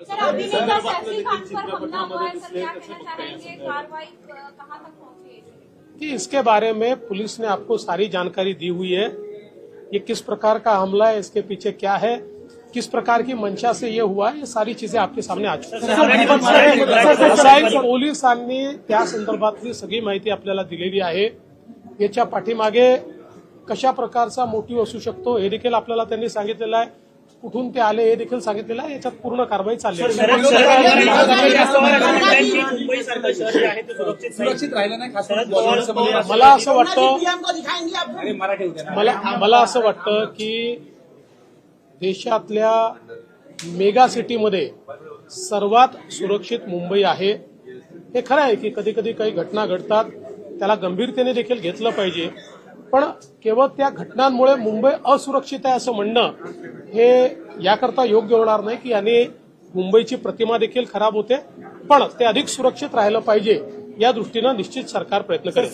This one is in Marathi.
सर अभिनेता सैफी खान पर हमला हुआ है सर क्या कहना चाहेंगे कार्रवाई अ, तक पहुँची कि इसके बारे में पुलिस ने आपको सारी जानकारी दी हुई है ये किस प्रकार का हमला है इसके पीछे क्या है किस प्रकार की मंशा से ये हुआ है ये सारी चीज़ें आपके सामने आ चुकी पोलिसांनी त्या संदर्भातली सगळी माहिती आपल्याला दिलेली आहे याच्या पाठीमागे कशा प्रकारचा मोटिव्ह असू शकतो हे देखील आपल्याला त्यांनी सांगितलेलं आहे कुठून ते आले हे देखील सांगितलेलं आहे याच्यात पूर्ण कारवाई चालली सुरक्षित राहिलं नाही खास मला असं वाटतं मला असं वाटतं की देशातल्या मेगा सिटीमध्ये सर्वात सुरक्षित मुंबई आहे हे खरं आहे की कधी कधी काही घटना घडतात त्याला गंभीरतेने देखील घेतलं पाहिजे पण केवळ त्या घटनांमुळे मुंबई असुरक्षित आहे असं म्हणणं हे याकरता योग्य होणार नाही की याने मुंबईची प्रतिमा देखील खराब होते. पण ते अधिक सुरक्षित राहिलं पाहिजे या दृष्टीनं निश्चित सरकार प्रयत्न करेल.